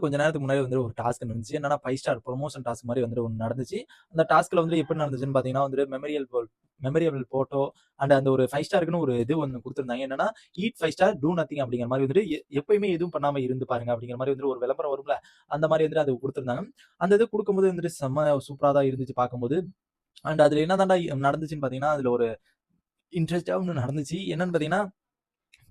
கொஞ்ச நேரத்துக்கு முன்னாடி வந்து ஒரு டாஸ்க் நடந்துச்சு. என்னன்னா ஃபைவ் ஸ்டார் ப்ரொமோஷன் டாஸ்க் மாதிரி வந்து ஒன்று நடந்துச்சு. அந்த டாஸ்க்ல வந்து எப்படி நடந்துச்சுன்னு பார்த்தீங்கன்னா வந்து மெமரியல் மெமரியபிள் போட்டோ அண்ட் அந்த ஒரு ஃபைவ் ஸ்டாருக்குன்னு ஒரு இது ஒன்று கொடுத்துருந்தாங்க. என்னன்னா eat five star do nothing அப்படிங்கிற மாதிரி வந்துட்டு எ- எப்பயுமே எதுவும் பண்ணாம இருந்து பாருங்க அப்படிங்கிற மாதிரி வந்து ஒரு விளம்பரம் வரும்ல அந்த மாதிரி வந்து அது கொடுத்துருந்தாங்க. அந்த இது கொடுக்கும்போது வந்துட்டு செம்ம சூப்பராக தான் இருந்துச்சு பார்க்கும்போது. அண்ட் அதுல என்ன நடந்துச்சுன்னு பார்த்தீங்கன்னா அதுல ஒரு இன்ட்ரெஸ்டாக ஒன்று நடந்துச்சு. என்னன்னு பார்த்தீங்கன்னா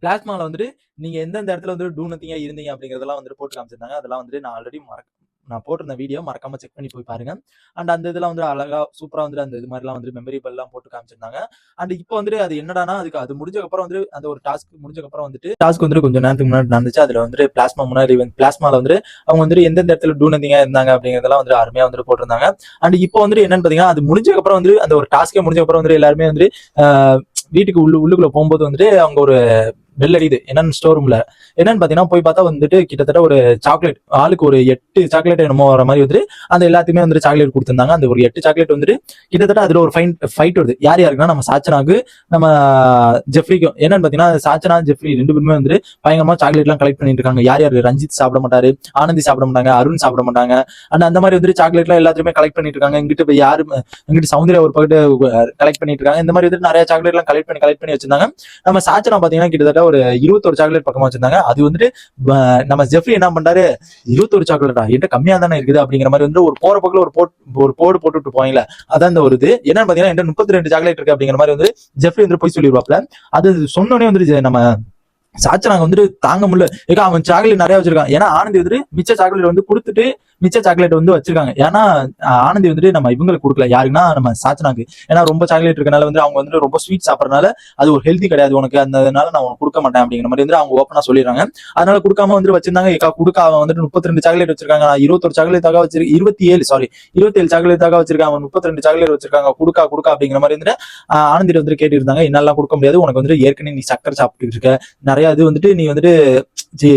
பிளாஸ்மால வந்துட்டு நீங்க எந்தெந்த இடத்துல வந்து டூ நத்திங்கா இருந்தீங்க அப்படிங்கறதெல்லாம் வந்துட்டு போட்டு காமிச்சிருந்தாங்க. அதெல்லாம் வந்துட்டு நான் ஆல்ரெடி மறக்க நான் போட்டிருந்த வீடியோ மறக்காம செக் பண்ணி போய் பாருங்க. அண்ட் அந்த இதெல்லாம் வந்து அழகா சூப்பரா வந்துட்டு அந்த இது மாதிரிலாம் வந்து மெமரிபிள் போட்டு காமிச்சிருந்தாங்க. அண்ட் இப்போ வந்துட்டு அது என்னடானா அதுக்கு அது முடிஞ்சக்கப்புறம் வந்து அந்த ஒரு டாஸ்க் முடிஞ்சக்கப்புறம் வந்துட்டு டாஸ்க் வந்துட்டு கொஞ்சம் நேரத்துக்கு முன்னாடி நடந்துச்சு. அதுல வந்துட்டு பிளாஸ்மா முன்னாடி வந்து பிளாஸ்மால வந்து அவங்க வந்துட்டு எந்தெந்த இடத்துல டூ நத்திங்கா இருந்தாங்க அப்படிங்கறதெல்லாம் வந்து அருமையா வந்துட்டு போட்டிருந்தாங்க. அண்ட் இப்போ வந்துட்டு என்னன்னு பாத்தீங்கன்னா அது முடிஞ்சதுக்கு அப்புறம் வந்து அந்த ஒரு டாஸ்க்கே முடிஞ்சக்கப்புறம் வந்து எல்லாருமே வந்து வீட்டுக்கு உள்ள உள்ளுக்குள்ள போகும்போது வந்துட்டு அவங்க ஒரு பெல் அடிக்குது. என்னன்னு ஸ்டோர் ரூம்ல என்னன்னு பாத்தீங்கன்னா போய் பார்த்தா வந்துட்டு கிட்டத்தட்ட ஒரு சாக்லேட் ஆளுக்கு ஒரு எட்டு சாக்லேட் என்னமோ வர மாதிரி வந்துட்டு அந்த எல்லாத்துக்குமே வந்துட்டு சாக்லேட் கொடுத்துருந்தாங்க. அந்த ஒரு எட்டு சாக்லேட் வந்துட்டு கிட்டத்தட்ட அதுல ஒரு ஃபைன் ஃபைட் வருது. யார் யாருக்குன்னா நம்ம சாச்சனாக்கு நம்ம ஜெஃப்ரிக்கும். என்னன்னு பாத்தீங்கன்னா சாச்சனா ஜெஃப்ரி ரெண்டு பேருமே வந்துட்டு பயங்கரமா சாக்லேட் எல்லாம் கலெக்ட் பண்ணிட்டு இருக்காங்க. யார் யார்? ரஞ்சித் சாப்பிட மாட்டாரு ஆனந்தி சாப்பிட மாட்டாங்க அருண் சாப்பிட மாட்டாங்க. அண்ட் அந்த மாதிரி வந்துட்டு சாக்லேட் எல்லாம் எல்லாத்தையுமே கலெக்ட் பண்ணிட்டு இருக்காங்க. இங்கிட்ட போய் யாரு இங்கிட்டு சௌந்தர்யா ஒரு பக்கத்து கலெக்ட் பண்ணிட்டு இருக்காங்க. இந்த மாதிரி வந்துட்டு நிறைய சாக்லேட் எல்லாம் கலெக்ட் பண்ணி கலெக்ட் பண்ணி வச்சிருந்தாங்க. நம்ம சாச்சனா பாத்தீங்கன்னா கிட்டத்தட்ட ஒரு இருபத்தொரு சாக்லேட் பக்கமா வச்சிருந்தாங்க. அது வந்துட்டு நம்ம ஜெஃப்ரி என்ன பண்றாரு? இருபத்தொரு சாக்லேட்டா என்கிட்ட கம்மியா தானே இருக்குது அப்படிங்கிற மாதிரி வந்து ஒரு போற பக்கம் ஒரு போட் ஒரு போடு போட்டுட்டு போவாங்களே அதான் இந்த ஒரு இது. என்னன்னு பாத்தீங்கன்னா என்கிட்ட முப்பத்தி ரெண்டு சாக்லேட் இருக்கு அப்படிங்கிற மாதிரி வந்து ஜெஃப்ரி வந்து போய் சொல்லிடுவாப்ல அது சொன்னோடனே வந்துட்டு நம்ம நம்ம சாச்சனாங்க வந்துட்டு தாங்க முடியல. ஏக்கா அவன் சாக்லேட் நிறைய வச்சிருக்கான். ஏன்னா ஆனந்தி வந்துட்டு மிச்ச சாக்லேட் வந்து கொடுத்துட்டு மிச்ச சாக்லேட் வந்து வச்சிருக்காங்க. ஏன்னா ஆனந்தி வந்துட்டு நம்ம இவங்களுக்கு கொடுக்கல. யாருக்குன்னா நம்ம சாச்சனாக்கு. ஏன்னா ரொம்ப சாக்லேட் இருக்கனால வந்து அவங்க வந்துட்டு ரொம்ப ஸ்வீட் சாப்பிடறனால அது ஒரு ஹெல்த்தி கிடையாது உனக்கு. அந்த அதனால நான் உனக்கு கொடுக்க மாட்டேன் அப்படிங்கிற மாதிரி வந்து அவங்க ஓப்பனா சொல்லிடுறாங்க. அதனால கொடுக்காம வந்துட்டு வச்சிருந்தாங்க. ஏக்கா கொடுக்க அவன் வந்துட்டு முப்பத்தி ரெண்டு சாக்லேட் வச்சிருக்காங்க. நான் இருபத்தொரு சாக்லேட்டாக வச்சிருக்கேன் இருபத்தி ஏழு சாரி இருபத்தி ஏழு சாக்லேட்டாக வச்சிருக்காங்க அவன் முப்பத்தி ரெண்டு சாக்லேட் வச்சிருக்காங்க. கொடுக்கா கொடுக்கா அப்படிங்கிற மாதிரி வந்துட்டு ஆஹ், வந்து வந்துட்டு கேட்டு இருந்தாங்க என்னால கொடுக்க முடியாது. உனக்கு வந்துட்டு ஏற்கனவே நீ சக்கரை சாப்பிட்டு இருக்க. நிறைய இது வந்துட்டு நீ வந்துட்டு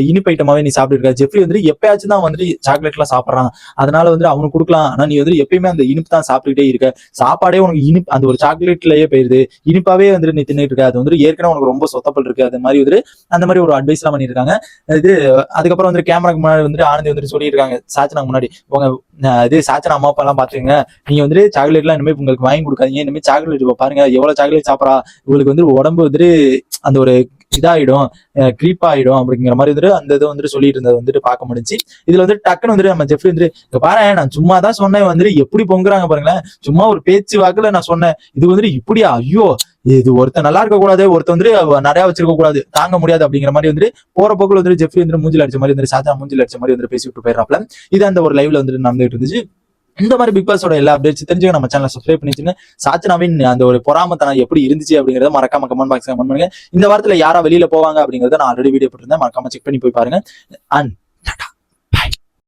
இனிப்பு ஐட்டமாவே நீ சாப்பிட்டு இருக்க. ஜெஃப்ரி வந்துட்டு எப்பயாச்சும் தான் வந்துட்டு சாக்லேட் எல்லாம் சாப்பிட்றான். அதனால வந்துட்டு அவனுக்கு கொடுக்கலாம். ஆனா நீ வந்துட்டு எப்பயுமே அந்த இனிப்பு தான் சாப்பிட்டுக்கிட்டே இருக்க. சாப்பாடே உனக்கு இனிப்பு அந்த ஒரு சாக்லேட்லயே போயிருது. இனிப்பாவே வந்துட்டு நீ தின்னுட்டு இருக்க. அது வந்துட்டு ஏற்கனவே உனக்கு ரொம்ப சொத்தப்பல் இருக்கு. அது மாதிரி வந்துட்டு அந்த மாதிரி ஒரு அட்வைஸ் எல்லாம் பண்ணிருக்காங்க இது அதுக்கப்புறம் வந்துட்டு கேமராக்கு முன்னாடி வந்துட்டு ஆனந்தி வந்துட்டு சொல்லியிருக்காங்க. சாச்சனாக்கு முன்னாடி. உங்க இது சாச்சனா அம்மா அப்பா எல்லாம் பாத்துக்கங்க நீங்க வந்துட்டு சாக்லேட் எல்லாம் இனிமே உங்களுக்கு வாங்கி கொடுக்காதீங்க. இனிமே சாக்லேட் பாருங்க எவ்வளவு சாக்லேட் சாப்பிடா இவங்களுக்கு வந்து உடம்பு வந்துட்டு அந்த ஒரு இதாயிடும் கிரீப் ஆயிடும் அப்படிங்கிற மாதிரி வந்துட்டு அந்த இது வந்துட்டு சொல்லிட்டு இருந்தது வந்துட்டு பார்க்க முடிஞ்சு இதுல வந்து டக்குன்னு வந்துட்டு நம்ம ஜெஃப்ரி வந்துட்டு இங்க பாரு நான் சும்மா தான் சொன்னேன் வந்துட்டு எப்படி பொங்குறாங்க பாருங்களேன் சும்மா ஒரு பேச்சு வாக்குல நான் சொன்னேன். இது வந்துட்டு இப்படியா? ஐயோ இது ஒருத்தன் நல்லா இருக்க கூடாது ஒருத்தன் வந்து நிறைய வச்சிருக்க கூடாது தாங்க முடியாது அப்படிங்கிற மாதிரி வந்துட்டு போற போக்குல வந்துட்டு ஜெஃப்ரி வந்து மூஞ்சில் அடிச்ச மாதிரி வந்துட்டு சாச்சா மூஞ்சில அடிச்ச மாதிரி வந்துட்டு பேசிட்டு போயிடறாப்ல. இது அந்த ஒரு லைவ்ல வந்துட்டு நடந்துட்டு இருந்துச்சு. இந்த மாதிரி பிக் பாஸோட எல்லா அப்டேட்ஸ் தெரிஞ்சுக்க நம்ம சேனல் சப்ஸ்கிரைப் பண்ணி வச்சுங்க சாச்சனாவின் அந்த ஒரு பொறாமத்தனம் எப்படி இருந்துச்சு அப்படிங்கறத மறக்காம கமெண்ட் பாக்ஸ் கமெண்ட் பண்ணுங்க. இந்த வாரத்துல யாரா வெளியில போவாங்க அப்படிங்கறத நான் ஆல்ரெடி வீடியோ போட்டிருந்தேன். மறக்காம செக் பண்ணி போய் பாருங்க. அண்ட்